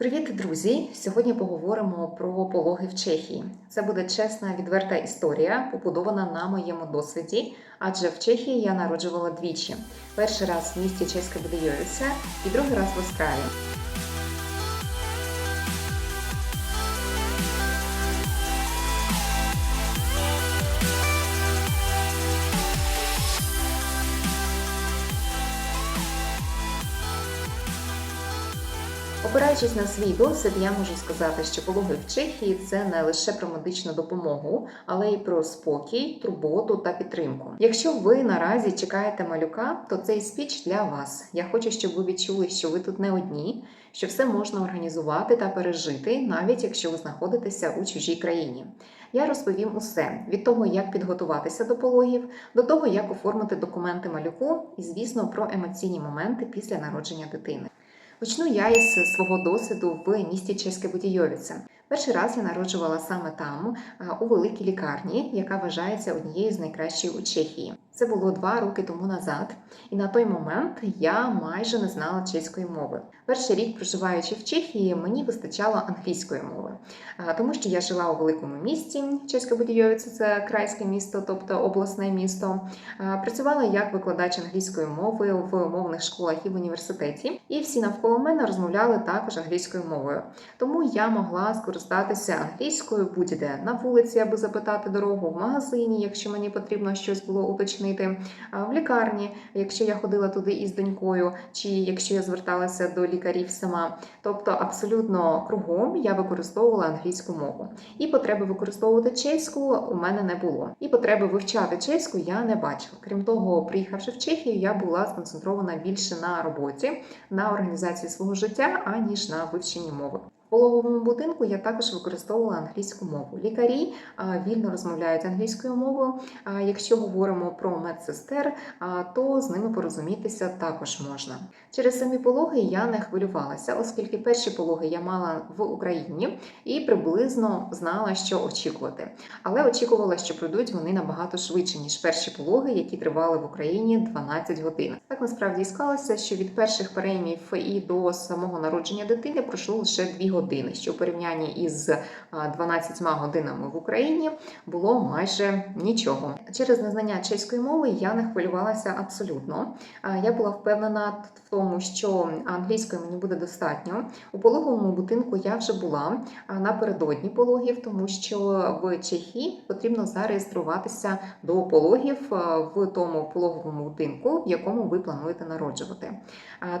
Привіт, друзі! Сьогодні поговоримо про пологи в Чехії. Це буде чесна, відверта історія, побудована на моєму досвіді, адже в Чехії я народжувала двічі: перший раз в місті Чеська Будейовиця і другий раз в Австралії. Опираючись на свій досвід, я можу сказати, що пологи в Чехії це не лише про медичну допомогу, але й про спокій, турботу та підтримку. Якщо ви наразі чекаєте малюка, то цей спіч для вас. Я хочу, щоб ви відчули, що ви тут не одні, що все можна організувати та пережити, навіть якщо ви знаходитеся у чужій країні. Я розповім усе від того, як підготуватися до пологів, до того, як оформити документи малюку, і, звісно, про емоційні моменти після народження дитини. Почну я із свого досвіду в місті Чеське Будійовіце. Перший раз я народжувала саме там, у великій лікарні, яка вважається однією з найкращих у Чехії. Це було два роки тому назад, і на той момент я майже не знала чеської мови. Перший рік, проживаючи в Чехії, мені вистачало англійської мови, тому що я жила у великому місті. Чеське Будійовіце це крайське місто, тобто обласне місто. Працювала як викладач англійської мови в мовних школах і в університеті, і всі навколо мене розмовляли також англійською мовою. Тому я могла скористатися англійською будь-де на вулиці, аби запитати дорогу, в магазині, якщо мені потрібно щось було уточнити, а, в лікарні, якщо я ходила туди із донькою, чи якщо я зверталася до лікарів сама. Тобто, абсолютно кругом я використовувала англійську мову. І потреби використовувати чеську у мене не було. І потреби вивчати чеську я не бачила. Крім того, приїхавши в Чехію, я була сконцентрована більше на роботі, на організації свого життя, аніж на вивченні мови. Пологовому будинку я також використовувала англійську мову. Лікарі вільно розмовляють англійською мовою. Якщо говоримо про медсестер, то з ними порозумітися також можна. Через самі пологи я не хвилювалася, оскільки перші пологи я мала в Україні і приблизно знала, що очікувати. Але очікувала, що пройдуть вони набагато швидше, ніж перші пологи, які тривали в Україні 12 годин. Так насправді і склалося, що від перших переймів і до самого народження дитини пройшло лише 2 години години, що у порівнянні із 12 годинами в Україні було майже нічого. Через незнання чеської мови я не хвилювалася абсолютно. Я була впевнена в тому, що англійської мені буде достатньо. У пологовому будинку я вже була напередодні пологів, тому що в Чехії потрібно зареєструватися до пологів в тому пологовому будинку, в якому ви плануєте народжувати.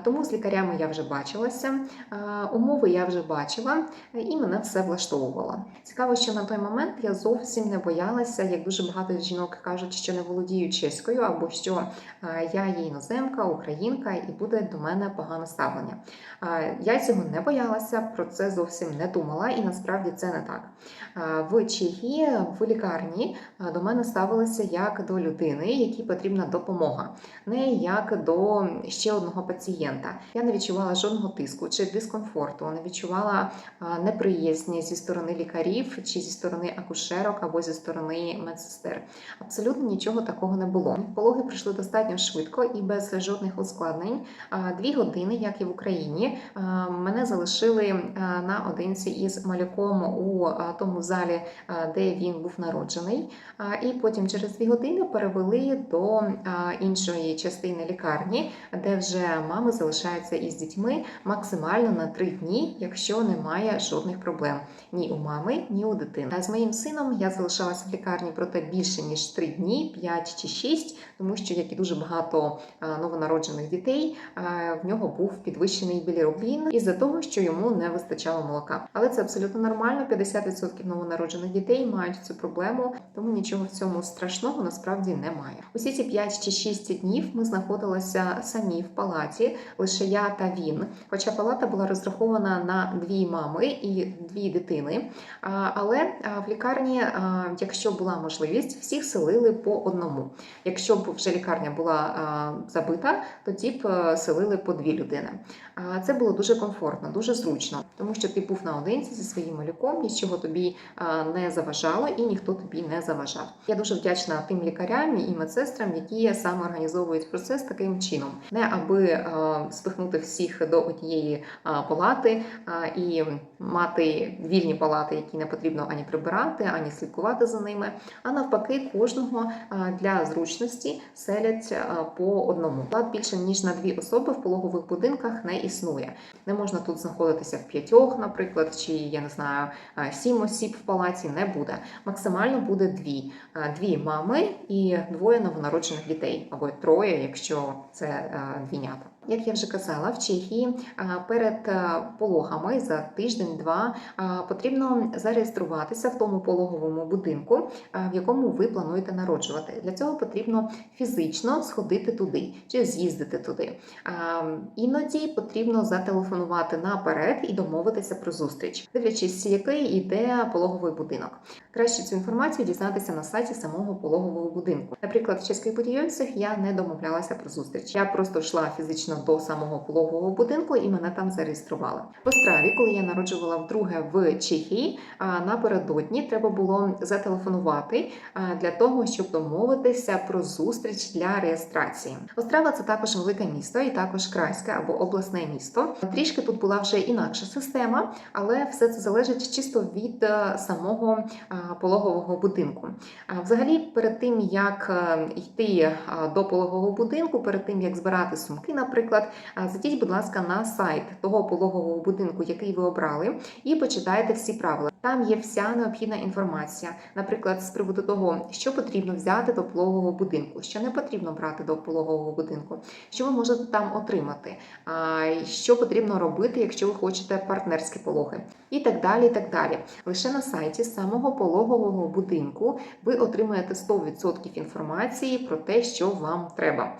Тому з лікарями я вже бачилася, умови я вже бачила бачила, і мене все влаштовувало. Цікаво, що на той момент я зовсім не боялася, як дуже багато жінок кажуть, що не володію чеською, або що я є іноземка, українка, і буде до мене погане ставлення. Я цього не боялася, про це зовсім не думала, і насправді це не так. В Чехії, в лікарні до мене ставилися як до людини, якій потрібна допомога, не як до ще одного пацієнта. Я не відчувала жодного тиску чи дискомфорту, не відчувала неприязні зі сторони лікарів, чи зі сторони акушерок, або зі сторони медсестер. Абсолютно нічого такого не було. Пологи пройшли достатньо швидко і без жодних ускладнень. Дві години, як і в Україні, мене залишили наодинці із малюком у тому залі, де він був народжений. І потім через дві години перевели до іншої частини лікарні, де вже мами залишаються із дітьми максимально на три дні, якщо немає жодних проблем ні у мами, ні у дитини. З моїм сином я залишалася в лікарні проте більше ніж 3 дні, 5 чи 6, тому що як і дуже багато новонароджених дітей, в нього був підвищений білірубін із-за того, що йому не вистачало молока. Але це абсолютно нормально. 50% новонароджених дітей мають цю проблему, тому нічого в цьому страшного насправді немає. Усі ці 5 чи 6 днів ми знаходилися самі в палаті, лише я та він. Хоча палата була розрахована на дві мами і дві дитини. Але в лікарні, якщо була можливість, всіх селили по одному. Якщо б вже лікарня була забита, тоді б селили по дві людини. Це було дуже комфортно, дуже зручно, тому що ти був наодинці зі своїм малюком, нічого тобі не заважало і ніхто тобі не заважав. Я дуже вдячна тим лікарям і медсестрам, які саме організовують процес таким чином, не аби спихнути всіх до однієї палати і мати вільні палати, які не потрібно ані прибирати, ані слідкувати за ними. А навпаки, кожного для зручності селять по одному. Палат більше ніж на дві особи в пологових будинках не існує. Не можна тут знаходитися в п'ятьох, наприклад, чи я не знаю, сім осіб в палаті не буде. Максимально буде дві: дві мами і двоє новонароджених дітей, або троє, якщо це двійнята. Як я вже казала, в Чехії перед пологами за тиждень-два потрібно зареєструватися в тому пологовому будинку, в якому ви плануєте народжувати. Для цього потрібно фізично сходити туди чи з'їздити туди. Іноді потрібно зателефонувати наперед і домовитися про зустріч, дивлячись, який іде пологовий будинок. Краще цю інформацію дізнатися на сайті самого пологового будинку. Наприклад, в чеських будівельцях я не домовлялася про зустріч. Я просто йшла фізично до самого пологового будинку і мене там зареєстрували. В Остраві, коли я народжувала вдруге в Чехії, напередодні треба було зателефонувати для того, щоб домовитися про зустріч для реєстрації. Острава це також велике місто і також крайське або обласне місто. Трішки тут була вже інакша система, але все це залежить чисто від е, самого пологового будинку. Взагалі, перед тим як е, йти до пологового будинку, перед тим як збирати сумки, наприклад, а, зайдіть, будь ласка, на сайт того пологового будинку, який ви обрали, і почитайте всі правила. Там є вся необхідна інформація, наприклад, з приводу того, що потрібно взяти до пологового будинку, що не потрібно брати до пологового будинку, що ви можете там отримати, а, що потрібно робити, якщо ви хочете партнерські пологи, і так далі. і так далі. Лише на сайті самого пологового будинку ви отримаєте 100% інформації про те, що вам треба.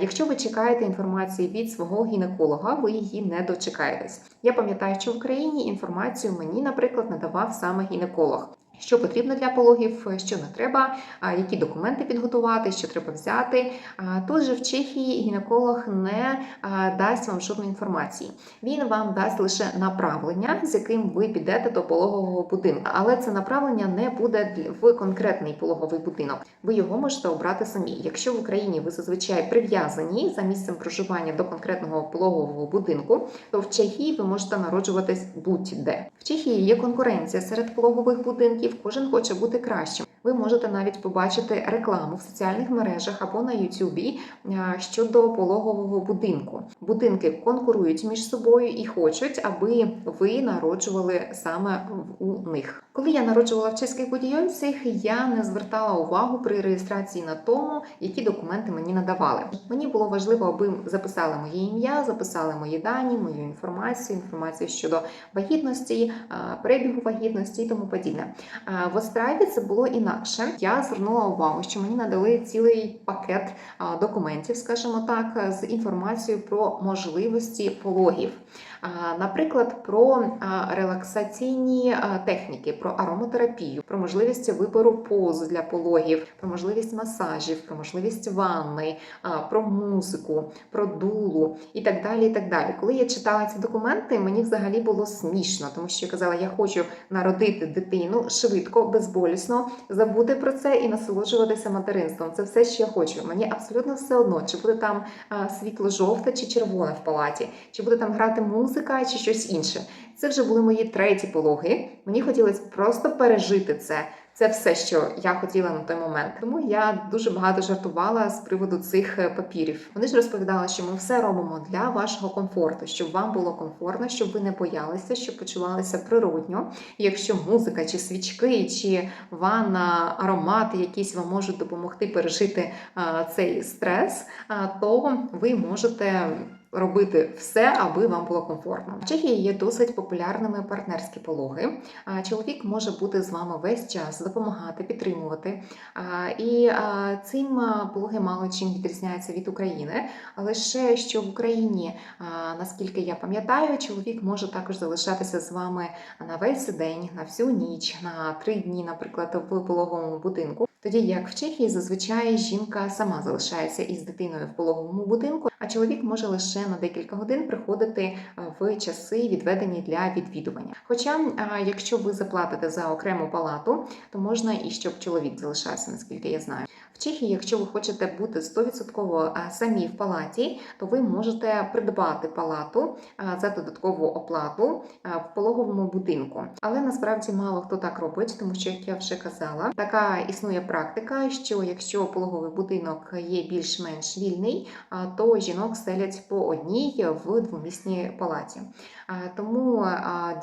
Якщо ви чекаєте інформації від свого гінеколога, ви її не дочекаєтесь. Я пам'ятаю, що в Україні інформацію мені, наприклад, надавав саме гінеколог. Що потрібно для пологів, що не треба, які документи підготувати, що треба взяти. Тут же в Чехії гінеколог не дасть вам жодної інформації. Він вам дасть лише направлення, з яким ви підете до пологового будинку. Але це направлення не буде в конкретний пологовий будинок. Ви його можете обрати самі. Якщо в Україні ви зазвичай прив'язані за місцем проживання до конкретного пологового будинку, то в Чехії ви можете народжуватись будь-де. В Чехії є конкуренція серед пологових будинків, кожен хоче бути кращим. Ви можете навіть побачити рекламу в соціальних мережах або на Ютубі щодо пологового будинку. Будинки конкурують між собою і хочуть, аби ви народжували саме у них. Коли я народжувала в чеських будівельцях, я не звертала увагу при реєстрації на тому, які документи мені надавали. Мені було важливо, аби записали моє ім'я, записали мої дані, мою інформацію, інформацію щодо вагітності, перебігу вагітності і тому подібне. А, В Остраві це було інакше. Я звернула увагу, що мені надали цілий пакет документів, скажімо так, з інформацією про можливості пологів. Наприклад, про релаксаційні техніки, про ароматерапію, про можливість вибору поз для пологів, про можливість масажів, про можливість ванни, про музику, про дулу і так далі. І так далі. Коли я читала ці документи, мені взагалі було смішно, тому що я казала, я хочу народити дитину швидко, безболісно, забути про це і насолоджуватися материнством. Це все, що я хочу. Мені абсолютно все одно, чи буде там світло жовте чи червоне в палаті, чи буде там грати музика, чи щось інше. Це вже були мої треті пологи. Мені хотілося просто пережити це. Це все, що я хотіла на той момент. Тому я дуже багато жартувала з приводу цих е, папірів. Вони ж розповідали, що ми все робимо для вашого комфорту, щоб вам було комфортно, щоб ви не боялися, щоб почувалися природньо. І якщо музика, чи свічки, чи ванна, аромати якісь вам можуть допомогти пережити а, цей стрес, а, то ви можете робити все, аби вам було комфортно. В Чехії є досить популярними партнерські пологи. Чоловік може бути з вами весь час, допомагати, підтримувати. І цим пологи мало чим відрізняються від України. Ще що в Україні, наскільки я пам'ятаю, чоловік може також залишатися з вами на весь день, на всю ніч, на три дні, наприклад, в пологовому будинку. Тоді як в Чехії зазвичай жінка сама залишається із дитиною в пологовому будинку, а чоловік може лише на декілька годин приходити е, в часи, відведені для відвідування. Хоча, якщо ви заплатите за окрему палату, то можна і щоб чоловік залишався, наскільки я знаю. В Чехії, якщо ви хочете бути 100% самі в палаті, то ви можете придбати палату за додаткову оплату в пологовому будинку. Але насправді мало хто так робить, тому що, як я вже казала, така існує практика, що якщо пологовий будинок є більш-менш вільний, то жінок селять по одній в двомісній палаті. Тому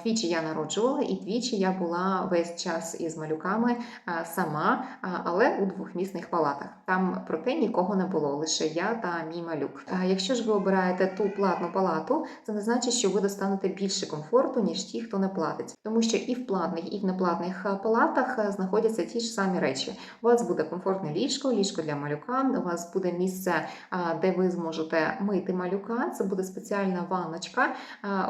двічі я народжувала, і двічі я була весь час із малюками сама, але у двохмісних палатах. Там проте нікого не було, лише я та мій малюк. Якщо ж ви обираєте ту платну палату, це не значить, що ви достанете більше комфорту, ніж ті, хто не платить, тому що і в платних, і в неплатних палатах знаходяться ті ж самі речі. У вас буде комфортне ліжко, ліжко для малюка. У вас буде місце, де ви зможете мити малюка. Це буде спеціальна ванночка.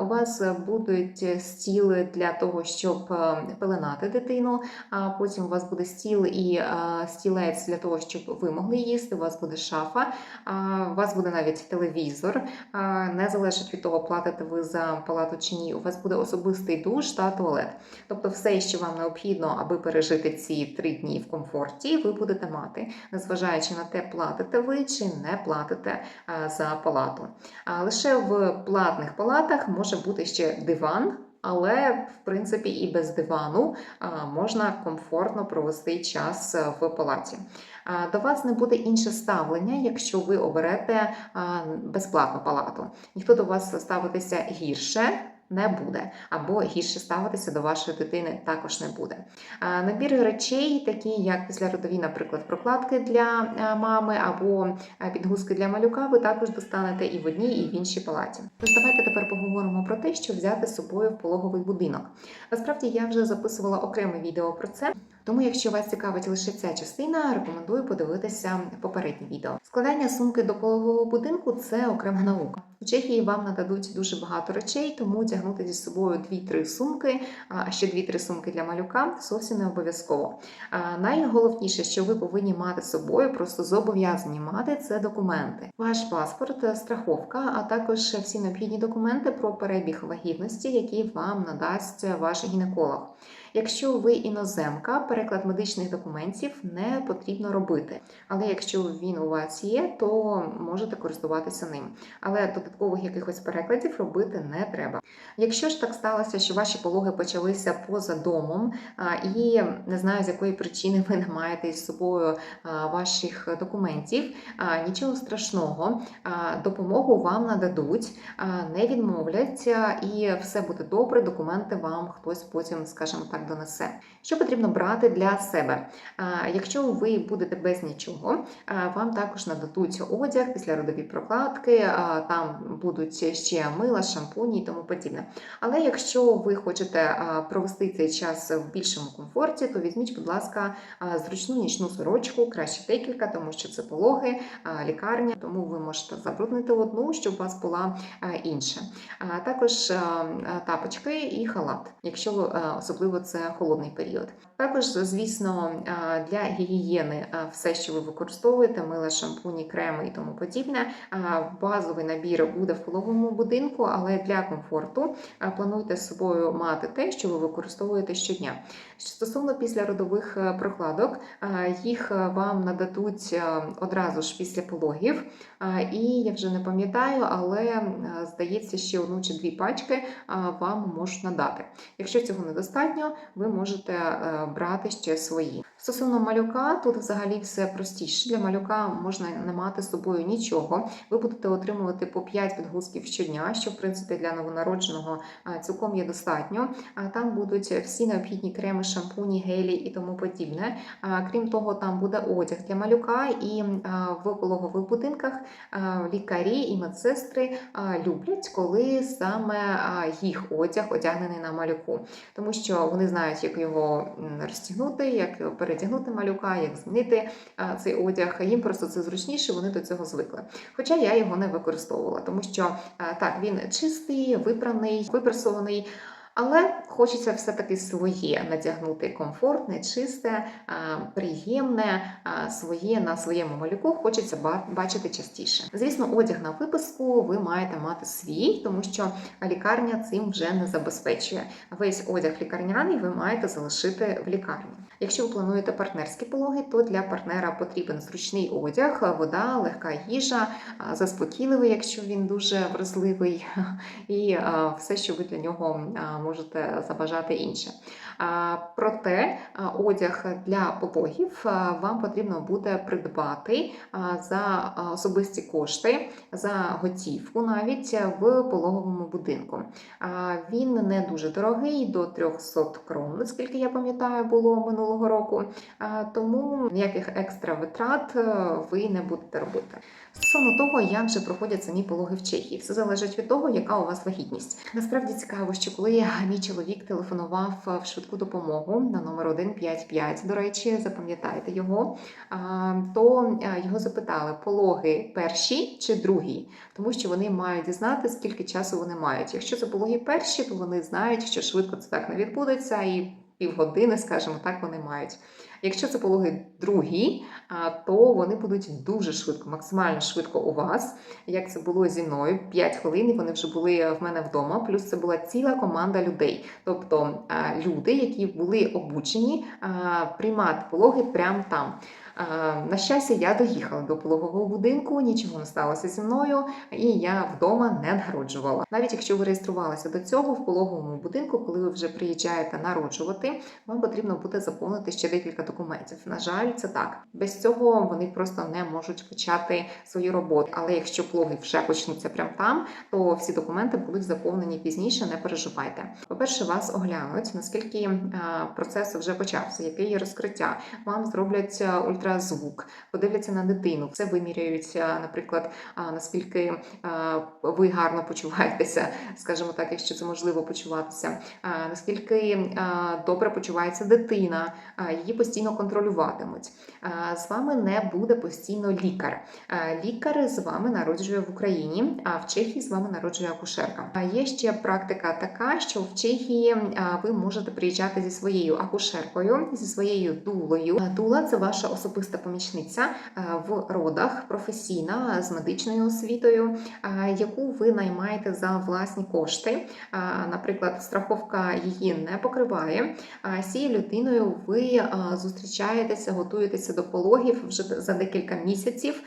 У вас будуть стіли для того, щоб е, пеленати дитину. А потім у вас буде стіл і е, стілець для того, щоб ви могли їсти. У вас буде шафа, у вас буде навіть телевізор. Не залежить від того, платите ви за палату чи ні. У вас буде особистий душ та туалет. Тобто, все, що вам необхідно, аби пережити ці три дні в комфорті, ви будете мати, незважаючи на те, платите ви чи не платите за палату. А лише в платних палатах може бути ще диван. Але в принципі і без дивану можна комфортно провести час е, в палаті. До вас не буде інше ставлення, якщо ви оберете безплатну палату. Ніхто до вас ставитися гірше. Не буде, або гірше ставитися до вашої дитини також не буде. Набір речей, такі як післяродові, наприклад, прокладки для мами або підгузки для малюка, ви також достанете і в одній, і в іншій палаті. Тож давайте тепер поговоримо про те, що взяти з собою в пологовий будинок. Насправді я вже записувала окреме відео про це. Тому, якщо вас цікавить лише ця частина, рекомендую подивитися попереднє відео. Складання сумки до пологового будинку це окрема наука. У Чехії вам нададуть дуже багато речей, тому тягнути зі собою 2-3 сумки, а ще 2-3 сумки для малюка зовсім не обов'язково. Найголовніше, що ви повинні мати з собою, просто зобов'язані мати це документи. Ваш паспорт, страховка, а також всі необхідні документи про перебіг вагітності, які вам надасть ваш гінеколог. Якщо ви іноземка, переклад медичних документів не потрібно робити. Але якщо він у вас є, то можете користуватися ним. Але додаткових якихось перекладів робити не треба. Якщо ж так сталося, що ваші пологи почалися поза домом, і не знаю з якої причини ви не маєте із собою ваших документів, нічого страшного, допомогу вам нададуть, не відмовлять, і все буде добре. Документи вам хтось потім, скажімо так, донесе. Що потрібно брати для себе? Якщо ви будете без нічого, вам також нададуть одяг, післяродові прокладки, там будуть ще мила, шампуні і тому подібне. Але якщо ви хочете провести цей час в більшому комфорті, то візьміть, будь ласка, зручну нічну сорочку, краще декілька, тому що це пологи, лікарня, тому ви можете забруднити одну, щоб у вас була інша. Також тапочки і халат, якщо особливо це холодний період. Також, звісно, для гігієни все, що ви використовуєте, мила, шампуні, креми і тому подібне. Базовий набір буде в пологовому будинку, але для комфорту плануйте з собою мати те, що ви використовуєте щодня. Стосовно післяродових е, прокладок, їх е, вам нададуть е, одразу ж після пологів. І я вже не пам'ятаю, але е, здається, ще одну чи дві пачки вам можуть надати. Якщо цього недостатньо, ви можете е, брати ще свої. Стосовно малюка, тут взагалі все простіше. Для малюка можна не мати з собою нічого. Ви будете отримувати по 5 підгузків щодня, що в принципі для новонародженого цілком є достатньо. Там будуть всі необхідні креми, шампуні, гелі і тому подібне. Крім того, там буде одяг для малюка, і в пологових будинках лікарі і медсестри люблять, коли саме їх одяг одягнений на малюку, тому що вони знають, як його розтягнути, як передягнути малюка, як змінити цей одяг. Їм просто це зручніше, вони до цього звикли. Хоча я його не використовувала, тому що так він чистий, випраний, випрасований. Але хочеться все-таки своє надягнути комфортне, чисте, приємне, своє на своєму малюку хочеться бачити частіше. Звісно, одяг на виписку ви маєте мати свій, тому що лікарня цим вже не забезпечує. Весь одяг лікарняний ви маєте залишити в лікарні. Якщо ви плануєте партнерські пологи, то для партнера потрібен зручний одяг, вода, легка їжа, заспокійливий, якщо він дуже вразливий, і все, що ви для нього можете забажати інше. Проте одяг для пологів вам потрібно буде придбати за особисті кошти, за готівку навіть е, в пологовому будинку. Він не дуже дорогий, до 300 крон, наскільки я пам'ятаю, було минулого року. Тому ніяких екстра витрат е, ви не будете робити. Стосовно того, як же проходять самі пологи в Чехії, все залежить від того, яка у вас вагітність. Насправді цікаво, що коли мій чоловік телефонував в швидку допомогу на номер 155, до речі, запам'ятайте його, то його запитали, пологи перші чи другі, тому що вони мають дізнати, скільки часу вони мають. Якщо це пологи перші, то вони знають, що швидко це так не відбудеться, і півгодини, скажімо так, вони мають. Якщо це пологи другі, то вони будуть дуже швидко, максимально швидко у вас. Як це було зі мною, 5 хвилин і вони вже були в мене вдома. Плюс це була ціла команда людей, тобто люди, які були обучені приймати пологи прямо там. А, На щастя, я доїхала до пологового будинку, нічого не сталося зі мною, і я вдома не народжувала. Навіть якщо ви реєструвалися до цього в пологовому будинку, коли ви вже приїжджаєте народжувати, вам потрібно буде заповнити ще декілька документів. На жаль, це так. Без цього вони просто не можуть почати свою роботу. Але якщо пологи вже почнуться прямо там, то всі документи будуть заповнені пізніше. Не переживайте. По-перше, вас оглянуть, наскільки процес вже почався, яке є розкриття. Вам зроблять а, ультразвук, подивляться на дитину. Це виміряють, а, наприклад, наскільки ви гарно почуваєтеся, скажімо так, якщо це можливо почуватися. Наскільки добре почувається дитина, її постійно контролюватимуть. З вами не буде постійно лікар. Лікар з вами народжує в Україні, а в Чехії з вами народжує акушерка. А є ще практика така, що в Чехії ви можете приїжджати зі своєю акушеркою, зі своєю дулою. Дула це ваша особиста помічниця в родах, професійна з медичною освітою, яку ви наймаєте за власні кошти. Наприклад, страховка її не покриває. З цією людиною ви зустрічаєтеся, готуєтеся до пологів вже за декілька місяців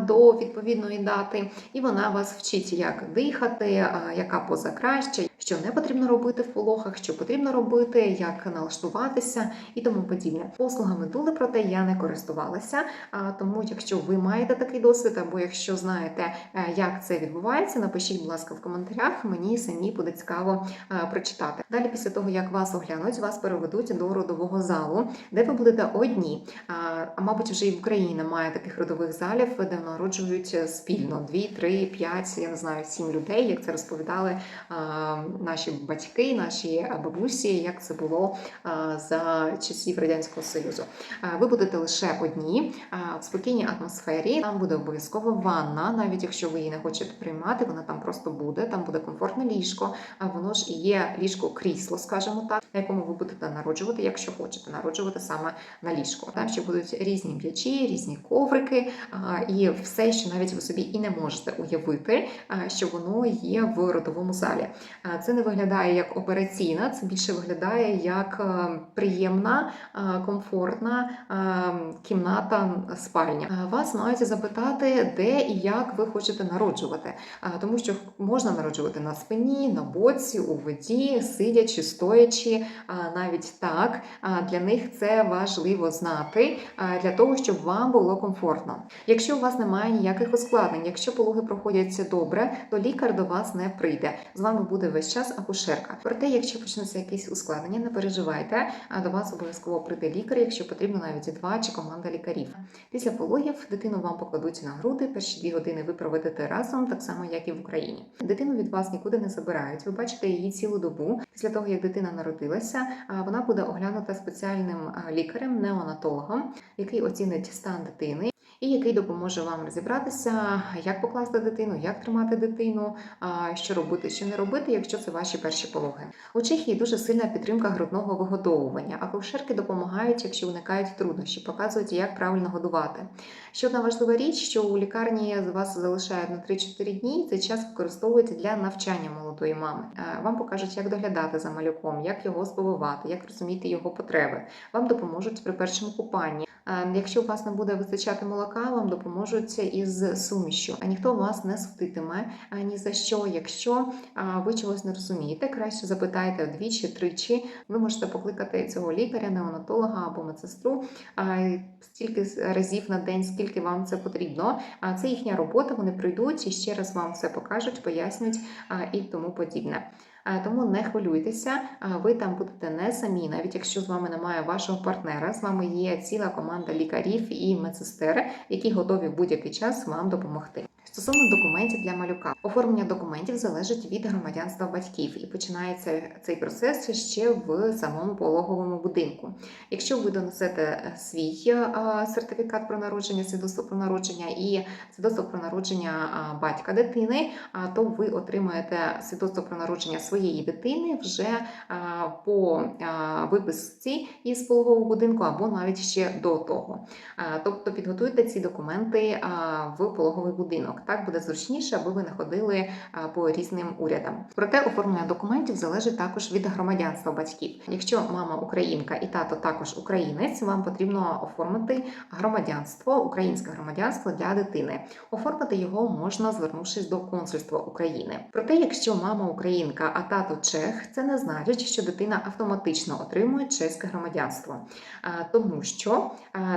до відповідної дати, і вона вас вчить, як дихати, яка поза краще, що не потрібно робити в пологах, що потрібно робити, як налаштуватися і тому подібне. Послугами дули, проте я не користувалася. Тому, якщо ви маєте такий досвід, або якщо знаєте, е, як це відбувається, напишіть, будь ласка, в коментарях. Мені самі буде цікаво е, прочитати. Далі, після того як вас оглянуть, вас переведуть до родового залу, де ви будете одні. А, мабуть, вже і в Україні немає таких родових залів, де народжують спільно дві, три, п'ять, я не знаю, сім людей, як це розповідали наші батьки, наші бабусі, як це було за часів радянського союзу. Ви будете лише одні в спокійній атмосфері. Там буде обов'язково ванна, навіть якщо ви її не хочете приймати, вона там просто буде. Там буде комфортне ліжко. А воно ж є ліжко крісло, скажімо так, на якому ви будете народжувати, якщо хочете народжувати саме на ліжку. Там ще будуть різні м'ячі, різні коврики і все, що навіть ви собі і не можете уявити, що воно є в родовому залі. Це не виглядає як операційна, це більше виглядає як е, приємна, комфортна е, кімната спальня. Вас мають запитати, де і як ви хочете народжувати, тому що можна народжувати на спині, на боці, у воді, сидячи, стоячи, навіть так. Для них це важливо знати для того, щоб вам було комфортно. Якщо у вас немає ніяких ускладнень, якщо пологи проходять добре, то лікар до вас не прийде. З вами буде весь час акушерка. Проте, якщо почнуться якісь ускладнення, не переживайте. До вас обов'язково прийде лікар, якщо потрібно навіть і два чи команда лікарів. Після пологів дитину вам покладуть на груди. Перші дві години ви проведете разом, так само як і в Україні. Дитину від вас нікуди не забирають. Ви бачите її цілу добу. Після того як дитина народилася, вона буде оглянута спеціальним лікарем, неонатологом, який оцінить стан дитини. І який допоможе вам розібратися, як покласти дитину, як тримати дитину, що робити, що не робити, якщо це ваші перші пологи. У Чехії дуже сильна підтримка грудного вигодовування. Акушерки допомагають, якщо виникають труднощі, показують, як правильно годувати. Ще одна важлива річ, що у лікарні вас залишають на 3-4 дні. Цей час використовується для навчання молодої мами. Вам покажуть, як доглядати за малюком, як його сповивати, як розуміти його потреби. Вам допоможуть при першому купанні. Е, Якщо у вас не буде вистачати молока, вам допоможуть із сумішю. А ніхто вас не судитиме а, ні за що. Якщо ви чогось не розумієте, краще запитайте двічі, тричі. Ви можете покликати цього лікаря, неонатолога або медсестру стільки разів на день, скільки вам це потрібно. А це їхня робота. Вони прийдуть і ще раз вам все покажуть, пояснять і тому подібне. А, Тому не хвилюйтеся, а, ви там будете не самі, навіть якщо з вами немає вашого партнера, з вами є ціла команда лікарів і медсестер, які готові в будь-який час вам допомогти. Стосовно документів для малюка, оформлення документів залежить від громадянства батьків і починається цей процес ще в самому пологовому будинку. Якщо ви донесете свій сертифікат про народження, свідоцтво про народження і свідоцтво про народження батька дитини, то ви отримаєте свідоцтво про народження своєї дитини вже по виписці із пологового будинку або навіть ще до того. Тобто підготуйте ці документи в пологовий будинок. Так буде зручніше, аби ви не ходили по різним урядам. Проте оформлення документів залежить також від громадянства батьків. Якщо мама українка і тато також українець, вам потрібно оформити громадянство, українське громадянство для дитини. Оформити його можна, звернувшись до консульства України. Проте, якщо мама українка, а тато чех, це не значить, що дитина автоматично отримує чеське громадянство, тому що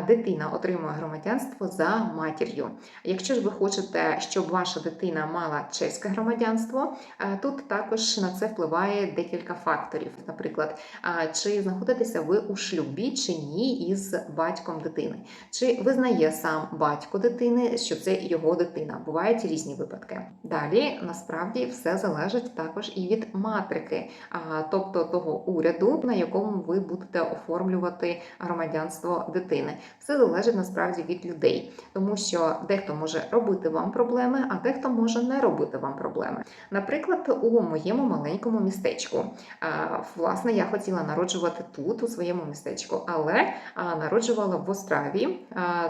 дитина отримує громадянство за матір'ю. Якщо ж ви хочете, щоб ваша дитина мала чеське громадянство, тут також на це впливає декілька факторів. Наприклад, чи знаходитеся ви у шлюбі чи ні із батьком дитини, чи визнає сам батько дитини, що це його дитина. Бувають різні випадки. Далі насправді все залежить також і від матрики, тобто того уряду, на якому ви будете оформлювати громадянство дитини. Все залежить насправді від людей, тому що дехто може робити вам проблеми, а дехто може не робити вам проблеми. Наприклад, у моєму маленькому містечку, власне, я хотіла народжувати тут, у своєму містечку, але народжувала в Остраві.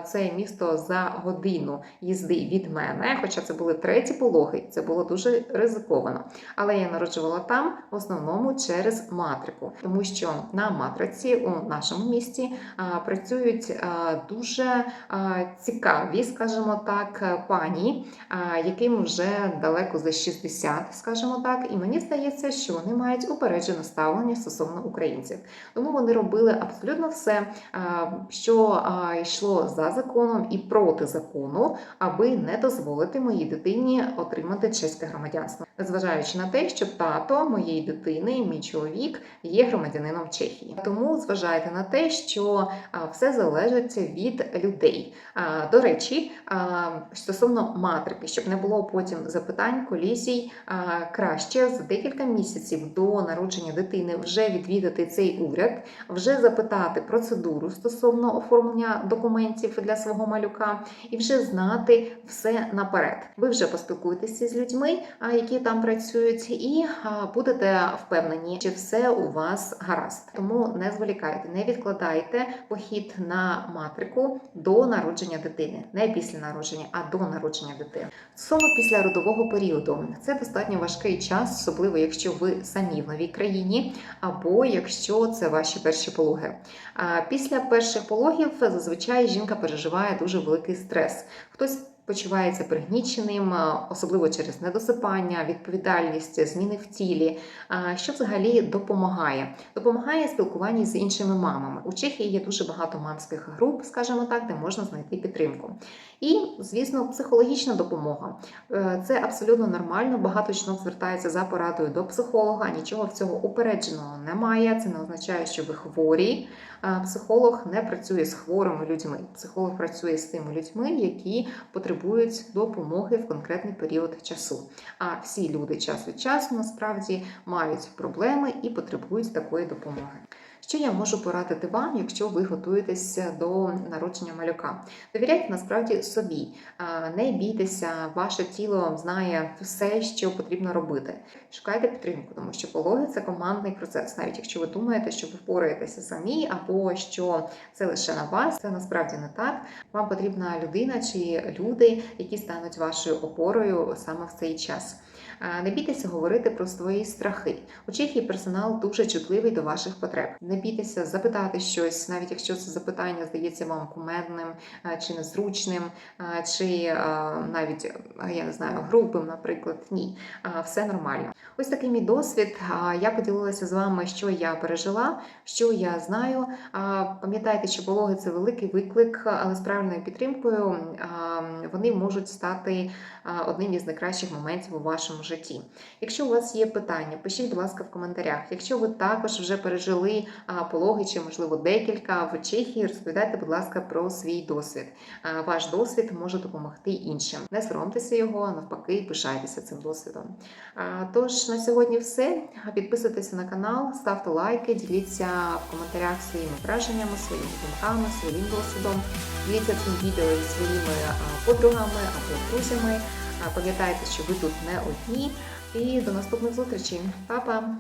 Це місто за годину їзди від мене, хоча це були треті пологи, це було дуже ризиковано. Але я народжувала там в основному через матрику, тому що на матриці у нашому місті працюють дуже цікаві, скажімо так, пані, яким вже далеко за 60, скажімо так, і мені здається, що вони мають упереджене ставлення стосовно українців. Тому вони робили абсолютно все, що йшло за законом і проти закону, аби не дозволити моїй дитині отримати чеське громадянство, незважаючи на те, що тато моєї дитини, мій чоловік, є громадянином Чехії. Тому зважайте на те, що все залежить від людей. До речі, стосовно матрики, щоб не було потім запитань, колізій, краще за декілька місяців до народження дитини вже відвідати цей уряд, вже запитати процедуру стосовно оформлення документів для свого малюка і вже знати все наперед. Ви вже поспілкуєтеся з людьми, які там працюють, і будете впевнені, чи все у вас гаразд. Тому не зволікайте, не відкладайте похід на матрику до народження дитини, не після народження, а до народження дитини. Соло після родового періоду це достатньо важкий час, особливо якщо ви самі в новій країні, або якщо це ваші перші пологи. Після перших пологів зазвичай жінка переживає дуже великий стрес. Хтось почувається пригніченим, особливо через недосипання, відповідальність, зміни в тілі. Що взагалі допомагає? Допомагає спілкування з іншими мамами. У Чехії є дуже багато мамських груп, скажімо так, де можна знайти підтримку. І, звісно, психологічна допомога. Е, Це абсолютно нормально. Багато жінок звертаються за порадою до психолога. Нічого в цього упередженого немає. Це не означає, що ви хворі. Психолог не працює з хворими людьми. Психолог працює з тими людьми, які потребують потребують допомоги в конкретний період часу. А всі люди час від часу насправді мають проблеми і потребують такої допомоги. Що я можу порадити вам, якщо ви готуєтеся до народження малюка? Довіряйте насправді собі, не бійтеся, ваше тіло знає все, що потрібно робити. Шукайте підтримку, тому що пологи це командний процес. Навіть якщо ви думаєте, що ви впораєтеся самі, або що це лише на вас, це насправді не так. Вам потрібна людина чи люди, які стануть вашою опорою саме в цей час. Не бійтеся говорити про свої страхи. У Чехії персонал дуже чутливий до ваших потреб. Не бійтеся запитати щось, навіть якщо це запитання здається вам кумедним чи незручним, чи навіть я не знаю, грубим, наприклад. Ні, все нормально. Ось такий мій досвід. Я поділилася з вами, що я пережила, що я знаю. Пам'ятайте, що пологи це великий виклик, але з правильною підтримкою вони можуть стати одним із найкращих моментів у вашому житті. Якщо у вас є питання, пишіть, будь ласка, в коментарях. Якщо ви також вже пережили пологи чи, можливо, декілька в Чехії, розповідайте, будь ласка, про свій досвід. Ваш досвід може допомогти іншим. Не соромтеся його, а навпаки, пишайтеся цим досвідом. Тож на сьогодні все. Підписуйтесь на канал, ставте лайки, діліться в коментарях своїми враженнями, своїми думками, своїм досвідом. Діліться цим відео зі своїми подругами або друзями. Пам'ятайте, що ви тут не одні. І до наступних зустрічей. Па-па!